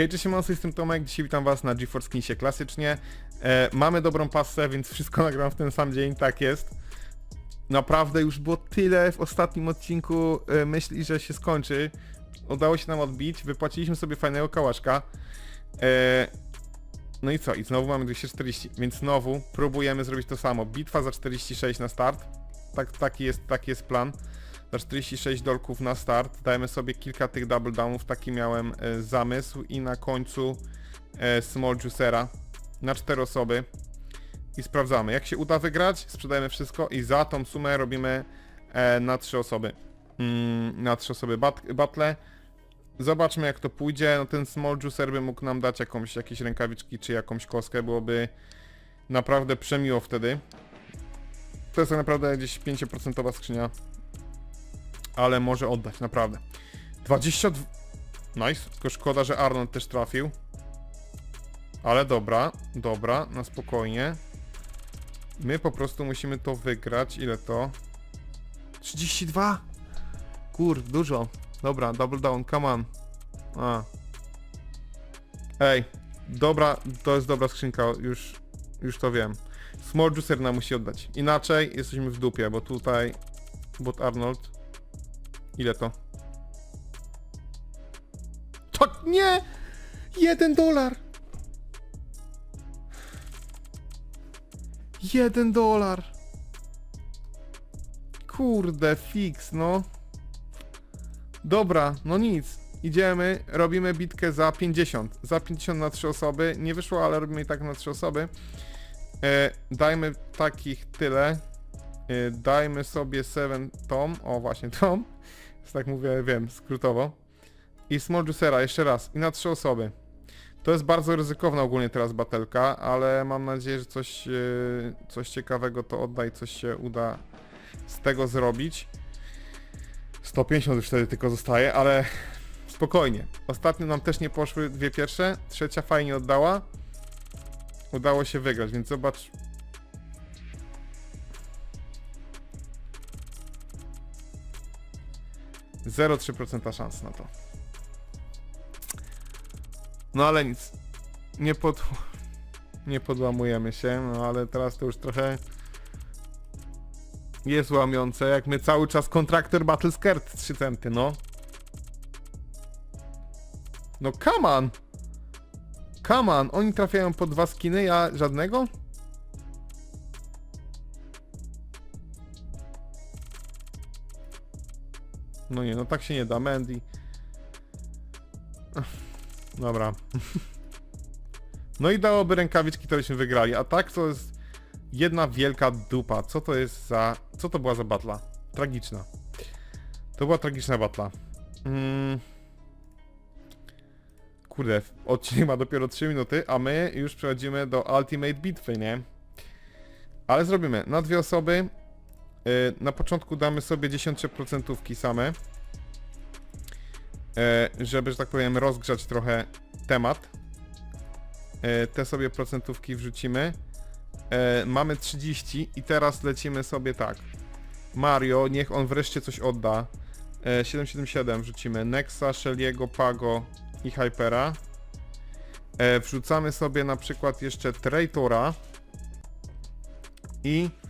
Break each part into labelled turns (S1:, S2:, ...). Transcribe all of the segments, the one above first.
S1: Hej, cześć, Monster, jestem Tomek, dzisiaj witam was na GeForce Kinsie klasycznie. E, mamy dobrą pasę, więc wszystko nagram w ten sam dzień, tak jest. Naprawdę już było tyle w ostatnim odcinku e, myśli, że się skończy. Udało się nam odbić, wypłaciliśmy sobie fajnego kałaszka. E, no i co? I znowu mamy 240, więc znowu próbujemy zrobić to samo. Bitwa za 46 na start. Tak, taki, jest, taki jest plan. Za 46 dolków na start. Dajemy sobie kilka tych double downów, taki miałem e, zamysł. I na końcu e, small juicera na 4 osoby. I sprawdzamy. Jak się uda wygrać, sprzedajemy wszystko i za tą sumę robimy e, na 3 osoby. Mm, na 3 osoby bat battle. Zobaczmy jak to pójdzie. No ten small juicer by mógł nam dać jakąś, jakieś rękawiczki czy jakąś kostkę. Byłoby naprawdę przemiło wtedy. To jest tak naprawdę gdzieś 5% skrzynia. Ale może oddać, naprawdę. 22... Nice. Tylko szkoda, że Arnold też trafił. Ale dobra, dobra, na spokojnie. My po prostu musimy to wygrać. Ile to? 32? Kur, dużo. Dobra, double down, come on. A. Ej, dobra, to jest dobra skrzynka, już, już to wiem. Small Juicer nam musi oddać. Inaczej jesteśmy w dupie, bo tutaj bot Arnold. Ile to? Tak, nie! Jeden dolar! Jeden dolar! Kurde, fix, no. Dobra, no nic. Idziemy, robimy bitkę za 50. Za 50 na 3 osoby. Nie wyszło, ale robimy i tak na 3 osoby. E, dajmy takich tyle. E, dajmy sobie 7 tom. O, właśnie tom. Tak mówię, wiem, skrótowo. I small juicera jeszcze raz. I na 3 osoby. To jest bardzo ryzykowna ogólnie teraz batelka, ale mam nadzieję, że coś, e, coś ciekawego to odda i coś się uda z tego zrobić. 150 już wtedy tylko zostaje, ale spokojnie. Ostatnio nam też nie poszły dwie pierwsze, trzecia fajnie oddała. Udało się wygrać, więc zobacz. Zero trzy procenta szans na to. No ale nic. Nie pod... Nie podłamujemy się, no ale teraz to już trochę jest łamiące, jak my cały czas kontraktor Battle Skirt 3 centy, no. No come on! Come on, oni trafiają po dwa skiny, ja żadnego? No nie, no tak się nie da, Mandy. Dobra. No i dałoby rękawiczki, to byśmy wygrali, a tak to jest jedna wielka dupa. Co to jest za... Co to była za batla? Tragiczna. To była tragiczna batla. Mm. Kurde, odcinek ma dopiero 3 minuty, a my już przechodzimy do Ultimate Bitwy, nie? Ale zrobimy. Na dwie osoby. Yy, na początku damy sobie 10% same. Yy, żeby, że tak powiem, rozgrzać trochę temat. Yy, te sobie procentówki wrzucimy. E, mamy 30 i teraz lecimy sobie tak. Mario, niech on wreszcie coś odda. E, 777 wrzucimy. Nexa, Shelly'ego, Pago i Hypera. E, wrzucamy sobie na przykład jeszcze Traitora. I e,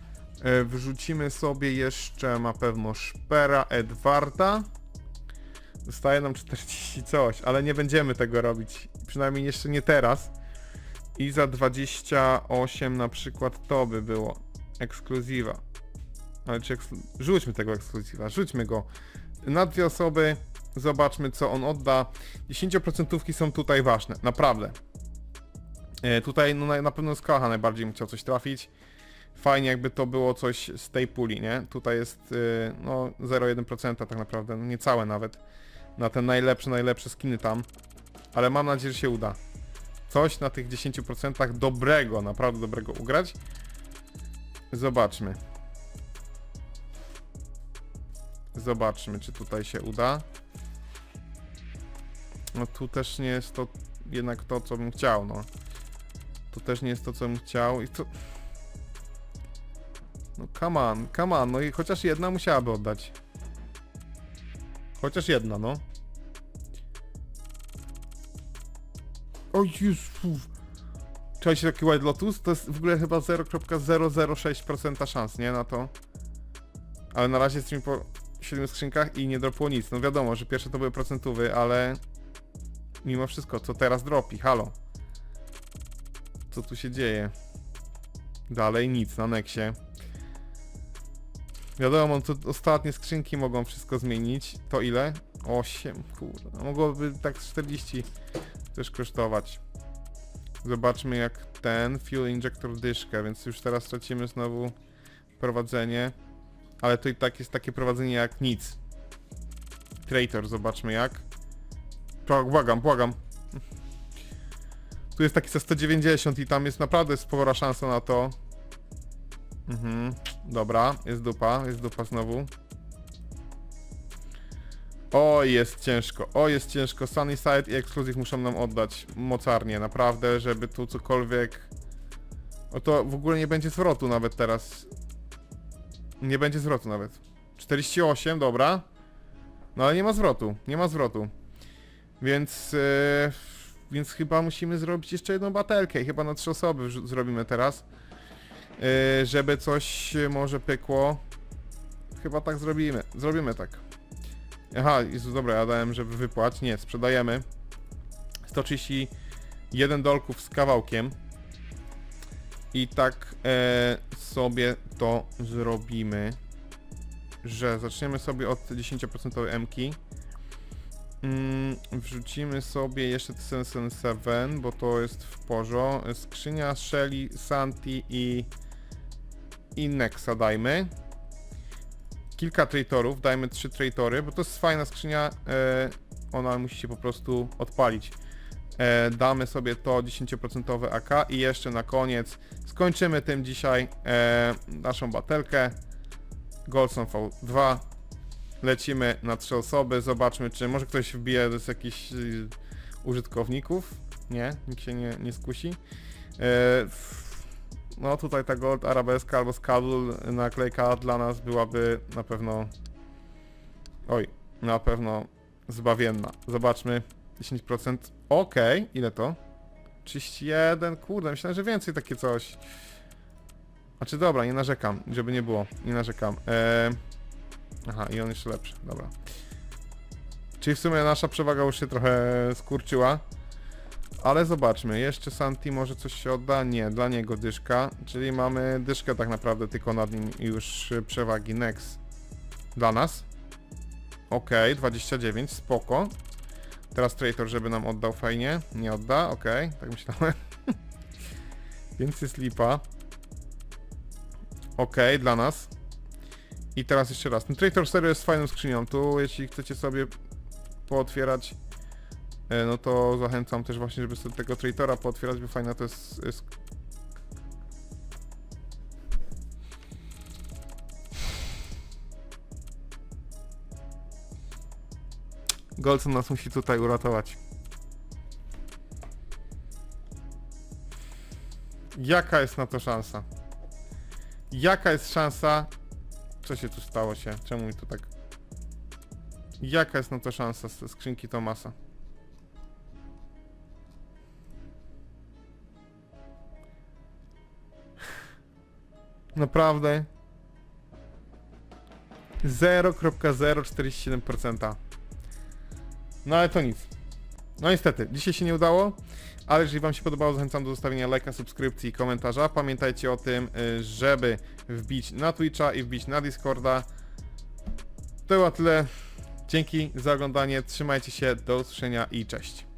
S1: wrzucimy sobie jeszcze na pewno Szpera, Edwarda. Zostaje nam 40 coś, ale nie będziemy tego robić. Przynajmniej jeszcze nie teraz. I za 28 na przykład to by było. Ekskluzywa. Ale czy eksklu... Rzućmy tego ekskluzywa, rzućmy go. Na dwie osoby, zobaczmy co on odda. 10% są tutaj ważne, naprawdę. E, tutaj no, na, pewno z Kacha najbardziej chciał coś trafić. Fajnie jakby to było coś z tej puli, nie? Tutaj jest y, no 0,1% tak naprawdę, no niecałe nawet. Na te najlepsze, najlepsze skiny tam. Ale mam nadzieję, że się uda coś na tych 10% dobrego, naprawdę dobrego ugrać. Zobaczmy. Zobaczmy, czy tutaj się uda. No tu też nie jest to jednak to, co bym chciał, no. Tu też nie jest to, co bym chciał i to... No come on, come on, no i chociaż jedna musiałaby oddać. Chociaż jedna, no. O Jezu. Czekajcie, taki White Lotus? To jest w ogóle chyba 0,006% szans, nie? Na to. Ale na razie jesteśmy po 7 skrzynkach i nie dropło nic. No wiadomo, że pierwsze to były procentówy, ale... Mimo wszystko, co teraz dropi? Halo. Co tu się dzieje? Dalej nic na Nexie. Wiadomo, to ostatnie skrzynki mogą wszystko zmienić. To ile? 8, kurde. Mogłoby tak z 40 też kosztować. Zobaczmy jak ten Fuel Injector dyszkę, więc już teraz tracimy znowu prowadzenie. Ale to i tak jest takie prowadzenie jak nic. Traitor, zobaczmy jak. Bła- Błagam, błagam. Tu jest taki za 190 i tam jest naprawdę spora szansa na to. Mhm, dobra, jest dupa, jest dupa znowu. O, jest ciężko, o, jest ciężko. Sunnyside i Exclusive muszą nam oddać mocarnie, naprawdę, żeby tu cokolwiek... O to w ogóle nie będzie zwrotu nawet teraz. Nie będzie zwrotu nawet. 48, dobra. No ale nie ma zwrotu, nie ma zwrotu. Więc... e, więc chyba musimy zrobić jeszcze jedną batelkę i chyba na trzy osoby zrobimy teraz. E, żeby coś może pykło. Chyba tak zrobimy. Zrobimy tak. Aha, Jezu, dobra, ja dałem, żeby wypłać. Nie, sprzedajemy. 131 dolków z kawałkiem. I tak e, sobie to zrobimy, że zaczniemy sobie od 10% MK. Mm, wrzucimy sobie jeszcze Sensen 7, bo to jest w porządku. Skrzynia Shelly, Santi i, i Nexa dajmy kilka traitorów, dajmy trzy traitory, bo to jest fajna skrzynia, e, ona musi się po prostu odpalić. E, damy sobie to 10% AK i jeszcze na koniec skończymy tym dzisiaj e, naszą batelkę. Golson V2. Lecimy na trzy osoby, zobaczmy czy może ktoś wbije z jakichś y, użytkowników. Nie, nikt się nie, nie skusi. E, no tutaj ta Gold Arabeska albo Skadul naklejka dla nas byłaby na pewno... Oj, na pewno zbawienna. Zobaczmy. 10%. Okej, ile to? 31, kurde, myślałem, że więcej takie coś. Znaczy dobra, nie narzekam, żeby nie było, nie narzekam. Eee... Aha, i on jeszcze lepszy, dobra. Czyli w sumie nasza przewaga już się trochę skurczyła. Ale zobaczmy, jeszcze Santi może coś się odda? Nie, dla niego dyszka. Czyli mamy dyszkę tak naprawdę tylko nad nim już przewagi Nex dla nas. Okej, 29, spoko. Teraz Traitor, żeby nam oddał fajnie. Nie odda, okej, tak myślałem. Więc jest lipa. Okej, dla nas. I teraz jeszcze raz. Ten Traitor serio jest fajną skrzynią. Tu jeśli chcecie sobie pootwierać no to zachęcam też właśnie, żeby sobie tego traitora pootwierać, bo fajna to jest... jest... Golson nas musi tutaj uratować. Jaka jest na to szansa? Jaka jest szansa? Co się tu stało się? Czemu mi to tak... Jaka jest na to szansa z skrzynki Tomasa? Naprawdę. 0,047%. No ale to nic. No niestety, dzisiaj się nie udało, ale jeżeli wam się podobało, zachęcam do zostawienia lajka, subskrypcji i komentarza. Pamiętajcie o tym, y, żeby wbić na Twitcha i wbić na Discorda. To było tyle. Dzięki za oglądanie, trzymajcie się, do usłyszenia i cześć.